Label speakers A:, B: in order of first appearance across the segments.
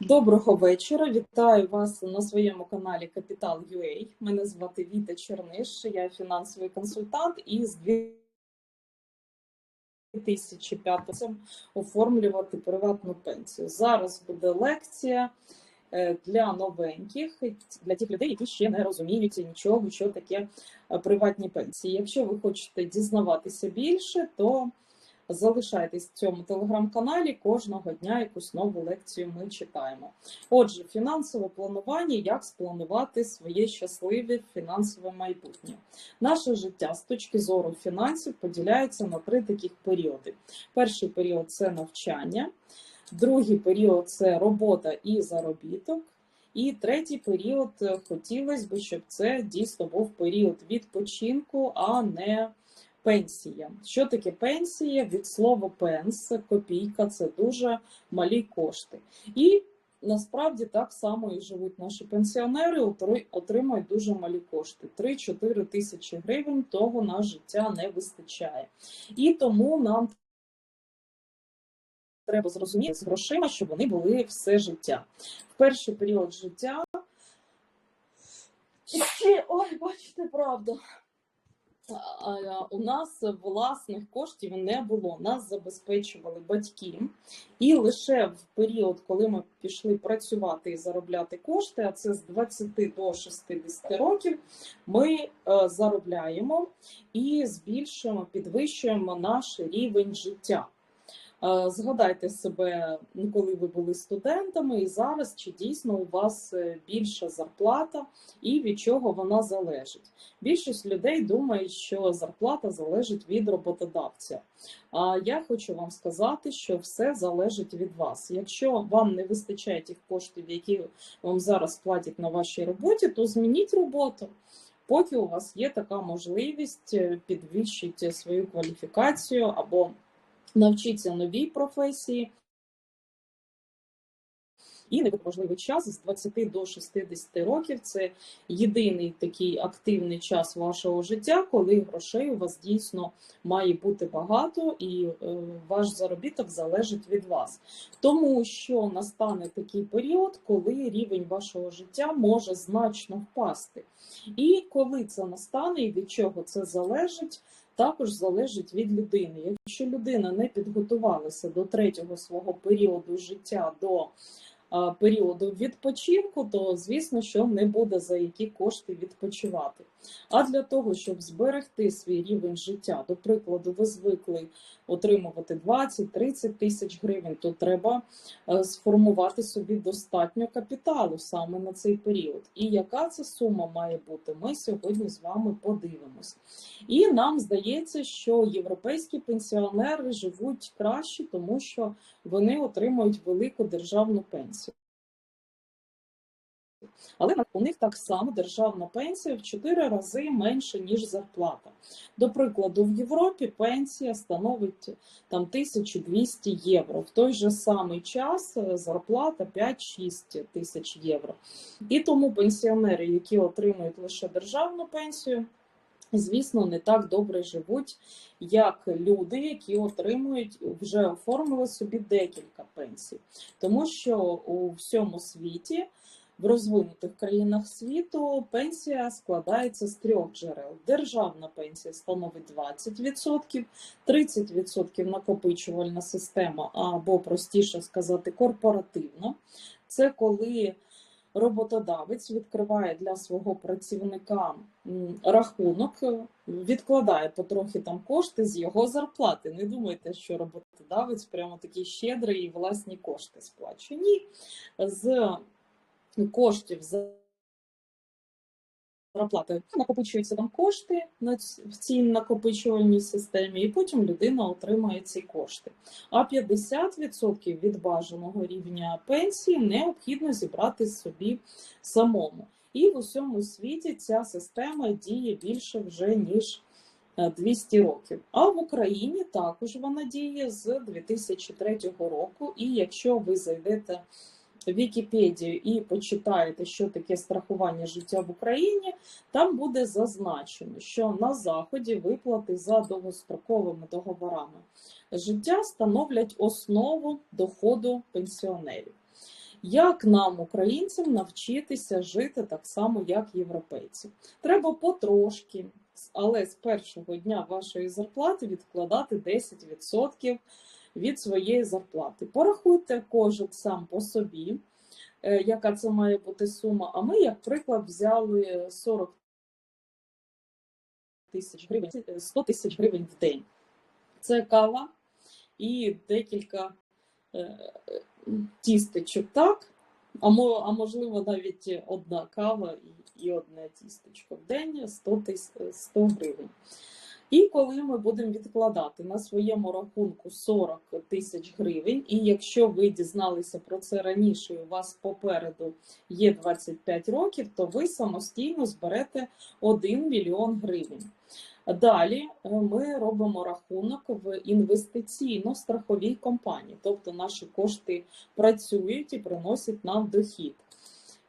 A: Доброго вечора. Вітаю вас на своєму каналі Капітал UA. Мене звати Віта Черниш, я фінансовий консультант і з 2005 року оформлювати приватну пенсію. Зараз буде лекція е, для новеньких, для тих людей, які ще не розуміють нічого, що таке е, приватні пенсії. Якщо ви хочете дізнаватися більше, то Залишайтесь в цьому телеграм-каналі кожного дня якусь нову лекцію ми читаємо. Отже, фінансове планування, як спланувати своє щасливе фінансове майбутнє. Наше життя з точки зору фінансів поділяється на три таких періоди. Перший період це навчання, другий період це робота і заробіток. І третій період хотілося б, щоб це дійсно був період відпочинку, а не Пенсія. Що таке пенсія? Від слова пенс, копійка це дуже малі кошти. І насправді так само і живуть наші пенсіонери, отримують дуже малі кошти. 3-4 тисячі гривень того на життя не вистачає. І тому нам треба зрозуміти з грошима, щоб вони були все життя. В перший період життя. Ой, бачите, правда у нас власних коштів не було. Нас забезпечували батьки, і лише в період, коли ми пішли працювати і заробляти кошти, а це з 20 до 60 років, ми е, заробляємо і збільшуємо, підвищуємо наш рівень життя. Е, згадайте себе, ну, коли ви були студентами, і зараз чи дійсно у вас е, більша зарплата і від чого вона залежить. Більшість людей думають, що зарплата залежить від роботодавця. А я хочу вам сказати, що все залежить від вас. Якщо вам не вистачає тих коштів, які вам зараз платять на вашій роботі, то змініть роботу. Поки у вас є така можливість е, підвищити свою кваліфікацію або навчитися новій професії. І можливий час з 20 до 60 років це єдиний такий активний час вашого життя, коли грошей у вас дійсно має бути багато, і е, ваш заробіток залежить від вас. Тому що настане такий період, коли рівень вашого життя може значно впасти. І коли це настане, і від чого це залежить, також залежить від людини. Якщо людина не підготувалася до третього свого періоду життя до періоду відпочинку, то звісно, що не буде за які кошти відпочивати. А для того, щоб зберегти свій рівень життя, до прикладу, ви звикли отримувати 20-30 тисяч гривень, то треба е, сформувати собі достатньо капіталу саме на цей період. І яка це сума має бути, ми сьогодні з вами подивимось. І нам здається, що європейські пенсіонери живуть краще, тому що вони отримують велику державну пенсію. Але у них так само державна пенсія в 4 рази менше, ніж зарплата. До прикладу, в Європі пенсія становить там 1200 євро. В той же самий час е, зарплата 5-6 тисяч євро. І тому пенсіонери, які отримують лише державну пенсію, Звісно, не так добре живуть, як люди, які отримують, вже оформили собі декілька пенсій, тому що у всьому світі в розвинутих країнах світу пенсія складається з трьох джерел. Державна пенсія становить 20%, 30% накопичувальна система, або простіше сказати, корпоративна. Це коли роботодавець відкриває для свого працівника рахунок, відкладає потрохи там кошти з його зарплати. Не думайте, що роботодавець прямо такий щедрий і власні кошти сплачує. Ні. З коштів за зарплати накопичуються там кошти в цій накопичувальній системі, і потім людина отримає ці кошти. А 50% від бажаного рівня пенсії необхідно зібрати собі самому. І в усьому світі ця система діє більше вже ніж 200 років. А в Україні також вона діє з 2003 року. І якщо ви зайдете Вікіпедію і почитаєте, що таке страхування життя в Україні, там буде зазначено, що на Заході виплати за довгостроковими договорами життя становлять основу доходу пенсіонерів. Як нам, українцям, навчитися жити так само, як європейці? Треба потрошки, але з першого дня вашої зарплати відкладати 10% від своєї зарплати. Порахуйте кожен сам по собі, е, яка це має бути сума. А ми, як приклад, взяли 40 тисяч гривень, 100 тисяч гривень в день. Це кава і декілька е, тістечок, так? А, можливо, навіть одна кава і одне тістечко в день 100, 100 гривень. І коли ми будемо відкладати на своєму рахунку 40 тисяч гривень, і якщо ви дізналися про це раніше, і у вас попереду є 25 років, то ви самостійно зберете 1 мільйон гривень. Далі е, ми робимо рахунок в інвестиційно-страховій компанії, тобто наші кошти працюють і приносять нам дохід.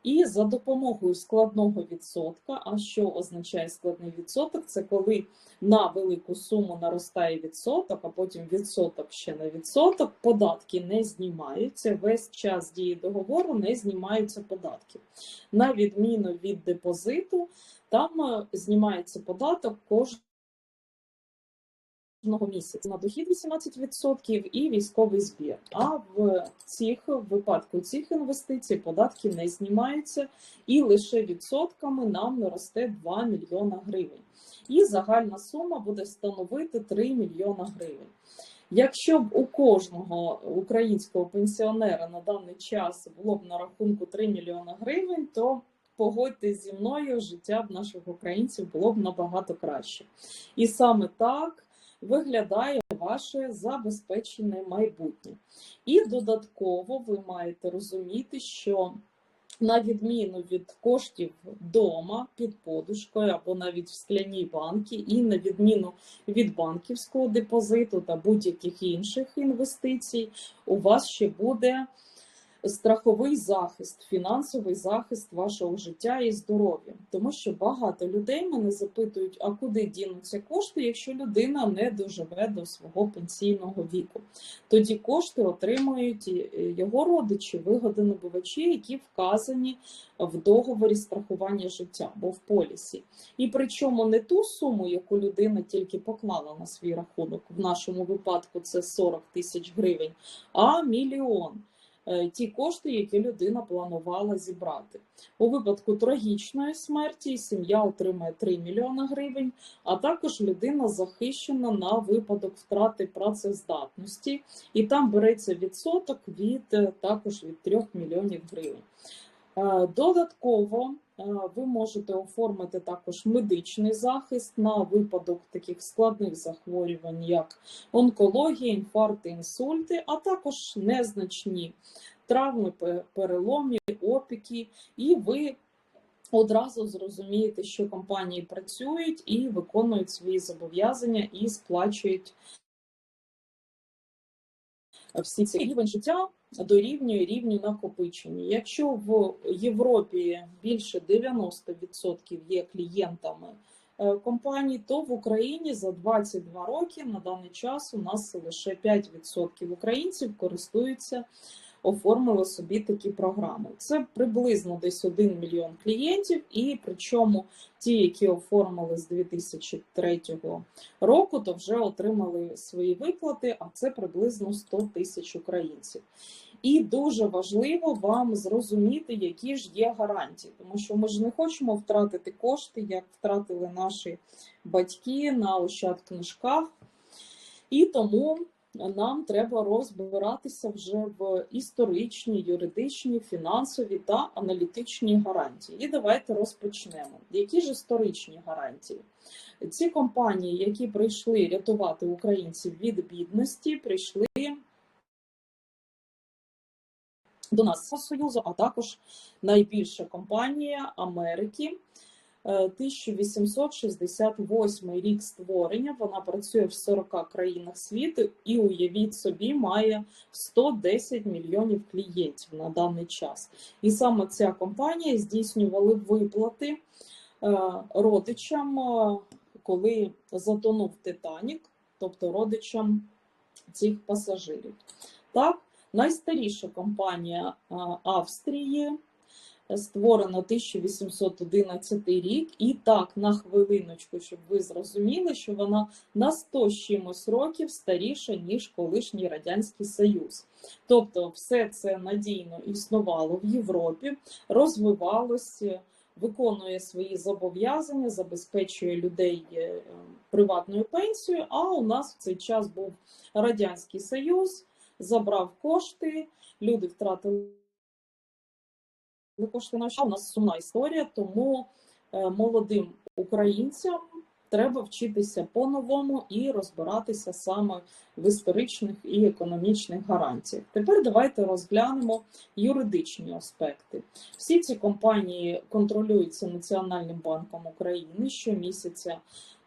A: І за допомогою складного відсотка, а що означає складний відсоток? Це коли на велику суму наростає відсоток, а потім відсоток ще на відсоток, податки не знімаються. Весь час дії договору не знімаються податки. На відміну від депозиту, там е, знімається податок кожен місяця на дохід 18% і військовий збір. А в цих в випадку цих інвестицій податки не знімаються, і лише відсотками нам наросте 2 мільйона гривень. І загальна сума буде становити 3 мільйона гривень. Якщо б у кожного українського пенсіонера на даний час було б на рахунку 3 мільйона гривень, то погодьтесь зі мною, життя б наших українців було б набагато краще. І саме так виглядає ваше забезпечене майбутнє. І додатково ви маєте розуміти, що на відміну від коштів вдома під подушкою або навіть в скляній банки, і на відміну від банківського депозиту та будь-яких інших інвестицій, у вас ще буде страховий захист, фінансовий захист вашого життя і здоров'я. Тому що багато людей мене запитують, а куди дінуться кошти, якщо людина не доживе до свого пенсійного віку. Тоді кошти отримують його родичі, вигодонабувачі, які вказані в договорі страхування життя або в полісі. І причому не ту суму, яку людина тільки поклала на свій рахунок, в нашому випадку це 40 тисяч гривень, а мільйон. Е, ті кошти, які людина планувала зібрати. У випадку трагічної смерті сім'я отримає 3 мільйони гривень, а також людина захищена на випадок втрати працездатності, і там береться відсоток від е, також від 3 мільйонів гривень. Е, додатково ви можете оформити також медичний захист на випадок таких складних захворювань, як онкологія, інфаркти, інсульти, а також незначні травми, переломі, опіки, і ви одразу зрозумієте, що компанії працюють і виконують свої зобов'язання і сплачують всі ці рівень життя дорівнює рівню накопичення. Якщо в Європі більше 90% є клієнтами е, компаній, то в Україні за 22 роки на даний час у нас лише 5% українців користуються оформили собі такі програми. Це приблизно десь 1 мільйон клієнтів, і причому ті, які оформили з 2003 року, то вже отримали свої виплати, а це приблизно 100 тисяч українців. І дуже важливо вам зрозуміти, які ж є гарантії, тому що ми ж не хочемо втратити кошти, як втратили наші батьки на ощадкнижках. І тому нам треба розбиратися вже в історичні, юридичні, фінансові та аналітичні гарантії. І давайте розпочнемо. Які ж історичні гарантії? Ці компанії, які прийшли рятувати українців від бідності, прийшли до нас Союзу, а також найбільша компанія Америки. 1868 е, рік створення. Вона працює в 40 країнах світу і уявіть собі, має 110 мільйонів клієнтів на даний час. І саме ця компанія здійснювала виплати е, родичам, е, коли затонув Титанік, тобто родичам цих пасажирів. Так, Найстаріша компанія Австрії створена 1811 рік, і так, на хвилиночку, щоб ви зрозуміли, що вона на 100 з чимось років старіша, ніж колишній Радянський Союз. Тобто, все це надійно існувало в Європі, розвивалося, виконує свої зобов'язання, забезпечує людей е, приватною пенсією. А у нас в цей час був Радянський Союз, забрав кошти, люди втратили кошти на що у нас сумна історія, тому е, молодим українцям треба вчитися по-новому і розбиратися саме в історичних і економічних гарантіях. Тепер давайте розглянемо юридичні аспекти. Всі ці компанії контролюються Національним банком України щомісяця.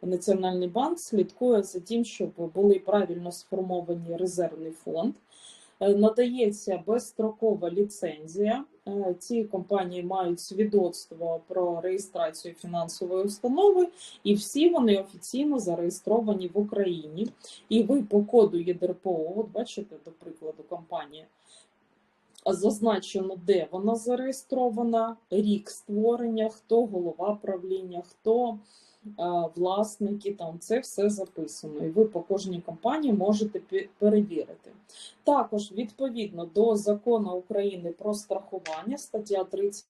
A: Національний банк слідкує за тим, щоб були правильно сформовані резервний фонд. Е, надається безстрокова ліцензія. Е, ці компанії мають свідоцтво про реєстрацію фінансової установи, і всі вони офіційно зареєстровані в Україні. І ви по коду ЄДРПО, от бачите, до прикладу, компанія. Зазначено, де вона зареєстрована, рік створення, хто голова правління, хто власники, там це все записано, і ви по кожній компанії можете перевірити. Також відповідно до закону України про страхування, стаття 30.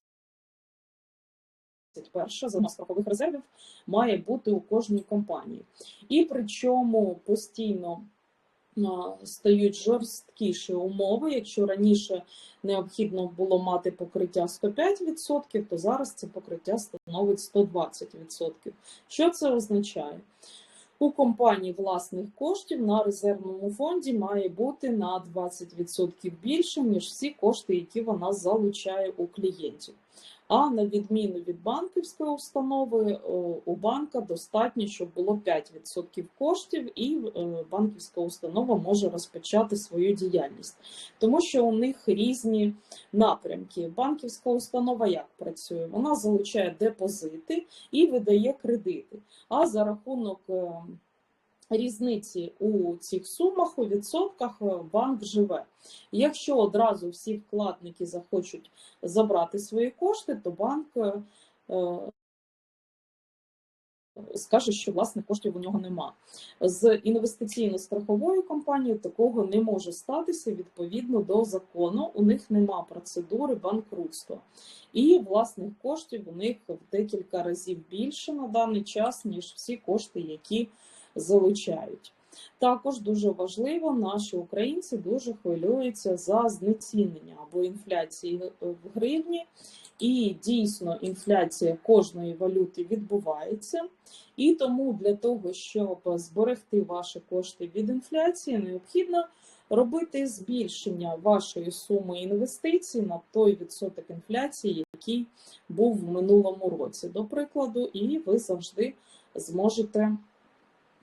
A: Перша за страхових резервів має бути у кожній компанії. І причому постійно стають жорсткіші умови. Якщо раніше необхідно було мати покриття 105%, то зараз це покриття становить 120%. Що це означає? У компанії власних коштів на резервному фонді має бути на 20% більше, ніж всі кошти, які вона залучає у клієнтів. А на відміну від банківської установи, у банка достатньо, щоб було 5% коштів, і е, банківська установа може розпочати свою діяльність, тому що у них різні напрямки. Банківська установа як працює? Вона залучає депозити і видає кредити. А за рахунок е, різниці у цих сумах, у відсотках е, банк живе. Якщо одразу всі вкладники захочуть забрати свої кошти, то банк е, е, скаже, що власних коштів у нього нема. З інвестиційно-страховою компанією такого не може статися відповідно до закону. У них нема процедури банкрутства. І власних коштів у них в декілька разів більше на даний час, ніж всі кошти, які залучають. Також дуже важливо, наші українці дуже хвилюються за знецінення або інфляції в гривні, і дійсно інфляція кожної валюти відбувається. І тому для того, щоб зберегти ваші кошти від інфляції, необхідно робити збільшення вашої суми інвестицій на той відсоток інфляції, який був в минулому році, до прикладу, і ви завжди зможете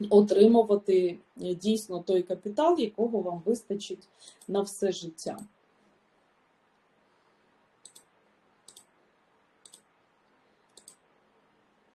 A: отримувати дійсно той капітал, якого вам вистачить на все життя.